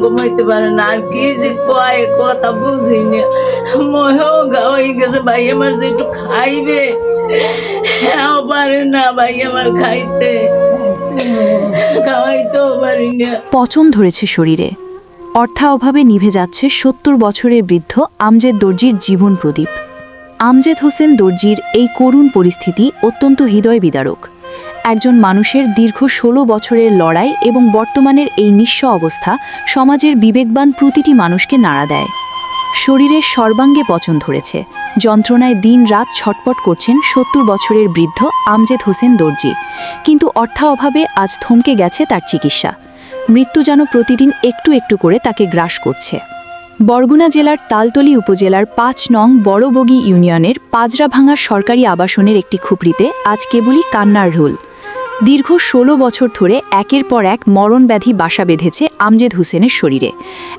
ঘুমাইতে পারে না। আর কি যে কয় কথা বুঝি না মহেও গা হয়ে গেছে, ভাই আমার যে একটু খাইবে। হ্যাঁ পচন ধরেছে শরীরে। অর্থাঅভাবে নিভে যাচ্ছে সত্তর বছরের বৃদ্ধ আমজেদ দর্জির জীবন প্রদীপ। আমজেদ হোসেন দর্জির এই করুণ পরিস্থিতি অত্যন্ত হৃদয় বিদারক। একজন মানুষের দীর্ঘ ষোলো বছরের লড়াই এবং বর্তমানের এই নিঃস্ব অবস্থা সমাজের বিবেকবান প্রতিটি মানুষকে নাড়া দেয়। শরীরের সর্বাঙ্গে পচন ধরেছে। যন্ত্রণায় দিন রাত ছটপট করছেন সত্তর বছরের বৃদ্ধ আমজেদ হোসেন দর্জি। কিন্তু অর্থাঅভাবে আজ থমকে গেছে তার চিকিৎসা। মৃত্যু যেন প্রতিদিন একটু একটু করে তাকে গ্রাস করছে। বরগুনা জেলার তালতলি উপজেলার পাঁচ নং বড়বগি ইউনিয়নের পাজরাভাঙা সরকারি আবাসনের একটি খুপড়িতে আজ কেবলই কান্নার রোল। দীর্ঘ ষোলো বছর ধরে একের পর এক মরণ ব্যাধি বাসা বেঁধেছে আমজেদ হোসেনের শরীরে।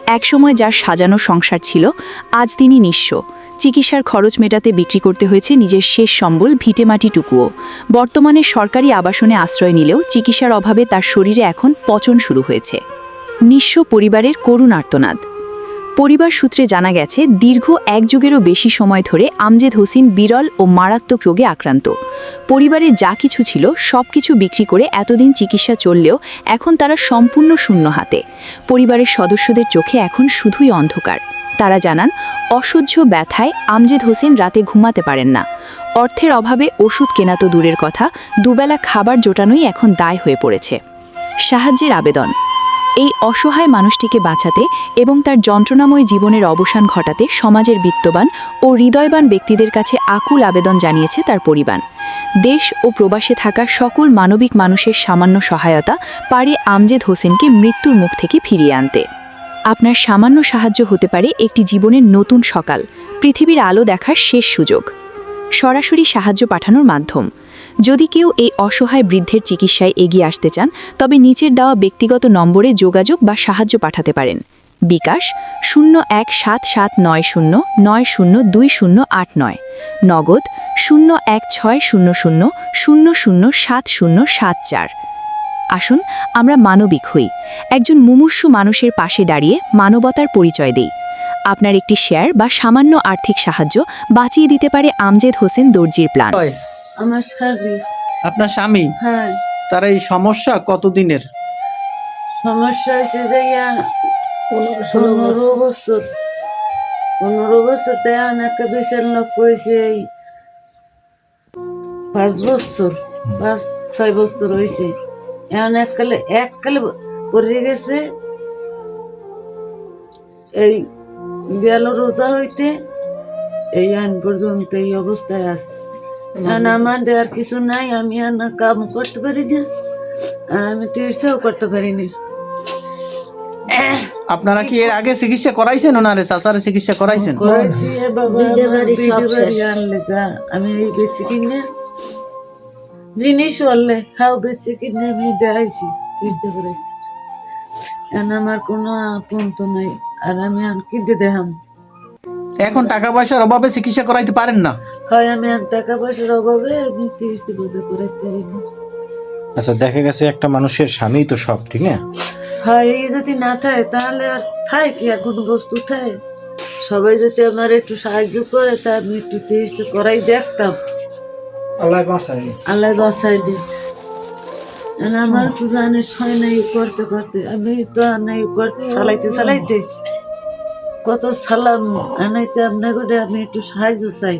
একসময় যার সাজানো সংসার ছিল, আজ তিনি নিঃস্ব। চিকিৎসার খরচ মেটাতে বিক্রি করতে হয়েছে নিজের শেষ সম্বল ভিটেমাটিটুকুও বর্তমানে সরকারি আবাসনে আশ্রয় নিলেও চিকিৎসার অভাবে তার শরীরে এখন পচন শুরু হয়েছে। নিঃস্ব পরিবারের করুণ আর্তনাদ পরিবার সূত্রে জানা গেছে, দীর্ঘ এক যুগেরও বেশি সময় ধরে আমজেদ হোসেন বিরল ও মারাত্মক রোগে আক্রান্ত। পরিবারে যা কিছু ছিল সব কিছু বিক্রি করে এতদিন চিকিৎসা চললেও এখন তারা সম্পূর্ণ শূন্য হাতে। পরিবারের সদস্যদের চোখে এখন শুধুই অন্ধকার। তারা জানান, অসহ্য ব্যথায় আমজেদ হোসেন রাতে ঘুমাতে পারেন না। অর্থের অভাবে ওষুধ কেনা তো দূরের কথা, দুবেলা খাবার জোটানোই এখন দায় হয়ে পড়েছে। সাহায্যের আবেদন এই অসহায় মানুষটিকে বাঁচাতে এবং তার যন্ত্রণাময় জীবনের অবসান ঘটাতে সমাজের বিত্তবান ও হৃদয়বান ব্যক্তিদের কাছে আকুল আবেদন জানিয়েছে তার পরিবার। দেশ ও প্রবাসে থাকা সকল মানবিক মানুষের সামান্য সহায়তা পারে আমজেদ হোসেনকে মৃত্যুর মুখ থেকে ফিরিয়ে আনতে। আপনার সামান্য সাহায্য হতে পারে একটি জীবনের নতুন সকাল, পৃথিবীর আলো দেখার শেষ সুযোগ। সরাসরি সাহায্য পাঠানোর মাধ্যম। যদি কেউ এই অসহায় বৃদ্ধের চিকিৎসায় এগিয়ে আসতে চান, তবে নিচের দেওয়া ব্যক্তিগত নম্বরে যোগাযোগ বা সাহায্য পাঠাতে পারেন। বিকাশ শূন্য এক সাত সাত নয় শূন্য নয় শূন্য দুই শূন্য আট নয়। নগদ শূন্য এক ছয় শূন্য শূন্য শূন্য শূন্য সাত শূন্য সাত চার। আসুন আমরা মানবিক হই। একজন মুমূর্ষু মানুষের পাশে দাঁড়িয়ে মানবতার পরিচয় দেই। আপনার একটি শেয়ার বা সামান্য আর্থিক সাহায্য বাঁচিয়ে দিতে পারে আমজেদ হোসেন দর্জির প্ল্যান আমার স্বামী। আপনার স্বামী? হ্যাঁ। তার এই সমস্যা কতদিনের? সমস্যা হয়েছে যে পনেরো বছর। পনেরো বছর তাই অনেকে বিচার লোক কইছে এই পাঁচ বছর পাঁচ ছয় বছর হয়েছে এখন এককালে এককালে পড়ে গেছে। এই গেল রোজা হইতে এই আইন পর্যন্ত এই অবস্থায় আছে। এখন আমার আর কিছু নাই আমি আর না কাম করতে পারি না আর আমি তীর্থও করতে পারি না। আপনারা কি এর আগে চিকিৎসা করাইছেন ওনারে? চাচারে চিকিৎসা করাইছেন? আমি এই বেশি কিনে জিনিস বললে খাও বেশি কিনে আমি দেখাইছি তীর্থ করেছি আমার কোনো আপন তো নাই আর আমি আর কিনতে দেখাম এখন টাকা পয়সার অভাবে চিকিৎসা করাইতে পারেন না। হয় আমি আর টাকা পয়সার অভাবে বোধ করাইতে পারি না। আচ্ছা দেখা গেছে একটা মানুষের স্বামী তো সব ঠিক না? হয় এই যদি না থাকে তাহলে আর থাকে কি? আর কোনো বস্তু থাকে? সবাই যদি আমার একটু সাহায্য করে তা আমি একটু তীর্থ করাই দেখতাম। আল্লাহ বাঁচাই আল্লাহ বাসাইনি আমার তো জানিস হয় না করতে করতে। আমি তো নাই করতে চালাইতে চালাইতে। কত সালাম আনাইতে করে আমি একটু সাহায্য চাই।